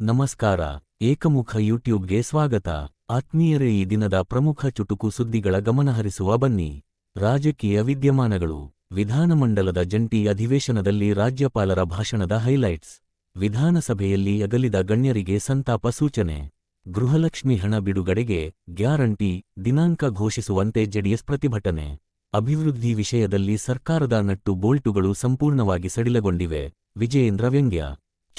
ನಮಸ್ಕಾರ, ಏಕಮುಖ ಯೂಟ್ಯೂಬ್ಗೆ ಸ್ವಾಗತ. ಆತ್ಮೀಯರೇ, ಈ ದಿನದ ಪ್ರಮುಖ ಚುಟುಕು ಸುದ್ದಿಗಳ ಗಮನಹರಿಸುವ ಬನ್ನಿ. ರಾಜಕೀಯ ವಿದ್ಯಮಾನಗಳು. ವಿಧಾನಮಂಡಲದ ಜಂಟಿ ಅಧಿವೇಶನದಲ್ಲಿ ರಾಜ್ಯಪಾಲರ ಭಾಷಣದ ಹೈಲೈಟ್ಸ್. ವಿಧಾನಸಭೆಯಲ್ಲಿ ಅಗಲಿದ ಗಣ್ಯರಿಗೆ ಸಂತಾಪ ಸೂಚನೆ. ಗೃಹಲಕ್ಷ್ಮಿ ಹಣ ಬಿಡುಗಡೆಗೆ ಗ್ಯಾರಂಟಿ, ದಿನಾಂಕ ಘೋಷಿಸುವಂತೆ ಜೆಡಿಎಸ್ ಪ್ರತಿಭಟನೆ. ಅಭಿವೃದ್ಧಿ ವಿಷಯದಲ್ಲಿ ಸರ್ಕಾರದ ನಟ್ಟು ಬೋಲ್ಟುಗಳು ಸಂಪೂರ್ಣವಾಗಿ ಸಡಿಲಗೊಂಡಿವೆ. ವಿಜಯೇಂದ್ರ ವ್ಯಂಗ್ಯ.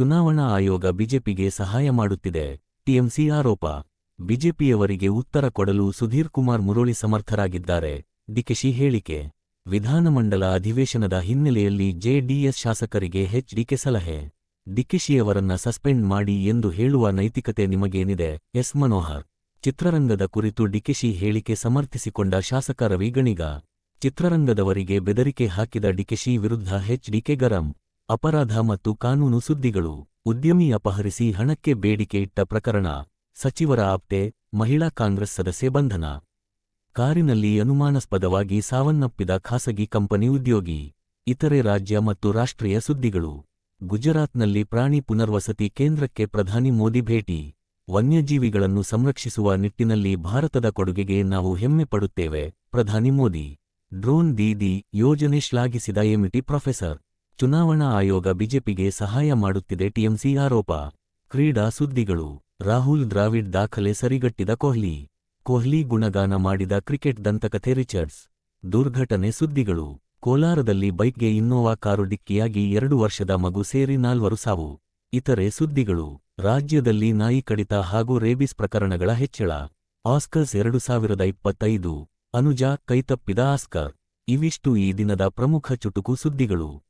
ಚುನಾವಣಾ ಆಯೋಗ ಬಿಜೆಪಿಗೆ ಸಹಾಯ ಮಾಡುತ್ತಿದೆ. ಟಿಎಂಸಿ ಆರೋಪ. ಬಿಜೆಪಿಯವರಿಗೆ ಉತ್ತರ ಕೊಡಲು ಸುಧೀರ್ ಕುಮಾರ್ ಮುರಳಿ ಸಮರ್ಥರಾಗಿದ್ದಾರೆ. ಡಿಕೆಶಿ ಹೇಳಿಕೆ. ವಿಧಾನಮಂಡಲ ಅಧಿವೇಶನದ ಹಿನ್ನೆಲೆಯಲ್ಲಿ ಜೆಡಿಎಸ್ ಶಾಸಕರಿಗೆ ಎಚ್ಡಿಕೆ ಸಲಹೆ. ಡಿಕೆಶಿಯವರನ್ನ ಸಸ್ಪೆಂಡ್ ಮಾಡಿ ಎಂದು ಹೇಳುವ ನೈತಿಕತೆ ನಿಮಗೇನಿದೆ? ಎಸ್ ಮನೋಹರ್. ಚಿತ್ರರಂಗದ ಕುರಿತು ಡಿಕೆಶಿ ಹೇಳಿಕೆ ಸಮರ್ಥಿಸಿಕೊಂಡ ಶಾಸಕ ರವಿ ಗಣಿಗ ಚಿತ್ರರಂಗದವರಿಗೆ ಬೆದರಿಕೆ ಹಾಕಿದ ಡಿಕೆಶಿ ವಿರುದ್ಧ ಎಚ್ಡಿಕೆ ಗರಂ. ಅಪರಾಧ ಮತ್ತು ಕಾನೂನು ಸುದ್ದಿಗಳು. ಉದ್ಯಮಿ ಅಪಹರಿಸಿ ಹಣಕ್ಕೆ ಬೇಡಿಕೆ ಇಟ್ಟ ಪ್ರಕರಣ, ಸಚಿವರ ಆಪ್ತೆ, ಮಹಿಳಾ ಕಾಂಗ್ರೆಸ್ ಸದಸ್ಯೆ ಬಂಧನ. ಕಾರಿನಲ್ಲಿ ಅನುಮಾನಾಸ್ಪದವಾಗಿ ಸಾವನ್ನಪ್ಪಿದ ಖಾಸಗಿ ಕಂಪನಿ ಉದ್ಯೋಗಿ, ಇತರೆ ರಾಜ್ಯ ಮತ್ತು ರಾಷ್ಟ್ರೀಯ ಸುದ್ದಿಗಳು. ಗುಜರಾತ್ನಲ್ಲಿ ಪ್ರಾಣಿ ಪುನರ್ವಸತಿ ಕೇಂದ್ರಕ್ಕೆ ಪ್ರಧಾನಿ ಮೋದಿ ಭೇಟಿ. ವನ್ಯಜೀವಿಗಳನ್ನು ಸಂರಕ್ಷಿಸುವ ನಿಟ್ಟಿನಲ್ಲಿ ಭಾರತದ ಕೊಡುಗೆಗೆ ನಾವು ಹೆಮ್ಮೆ ಪಡುತ್ತೇವೆ, ಪ್ರಧಾನಿ ಮೋದಿ. ಡ್ರೋನ್ ದೀದಿ ಯೋಜನೆ ಶ್ಲಾಘಿಸಿದ ಎಮಿಟಿ ಪ್ರೊಫೆಸರ್. ಚುನಾವಣಾ ಆಯೋಗ ಬಿಜೆಪಿಗೆ ಸಹಾಯ ಮಾಡುತ್ತಿದೆ ಟಿಎಂಸಿ ಆರೋಪ. ಕ್ರೀಡಾ ಸುದ್ದಿಗಳು. ರಾಹುಲ್ ದ್ರಾವಿಡ್ ದಾಖಲೆ ಸರಿಗಟ್ಟಿದ ಕೊಹ್ಲಿ. ಕೊಹ್ಲಿ ಗುಣಗಾನ ಮಾಡಿದ ಕ್ರಿಕೆಟ್ ದಂತಕಥೆ ರಿಚರ್ಡ್ಸ್. ದುರ್ಘಟನೆ ಸುದ್ದಿಗಳು. ಕೋಲಾರದಲ್ಲಿ ಬೈಕ್ಗೆ ಇನ್ನೋವಾ ಕಾರು ಡಿಕ್ಕಿಯಾಗಿ ಎರಡು ವರ್ಷದ ಮಗು ಸೇರಿ ನಾಲ್ವರು ಸಾವು. ಇತರೆ ಸುದ್ದಿಗಳು. ರಾಜ್ಯದಲ್ಲಿ ನಾಯಿ ಕಡಿತ ಹಾಗೂ ರೇಬಿಸ್ ಪ್ರಕರಣಗಳ ಹೆಚ್ಚಳ. ಆಸ್ಕರ್ಸ್ ಎರಡು ಸಾವಿರದ ಇಪ್ಪತ್ತೈದು. ಅನುಜಾ ಕೈತಪ್ಪಿದ ಆಸ್ಕರ್. ಇವಿಷ್ಟು ಈ ದಿನದ ಪ್ರಮುಖ ಚುಟುಕು ಸುದ್ದಿಗಳು.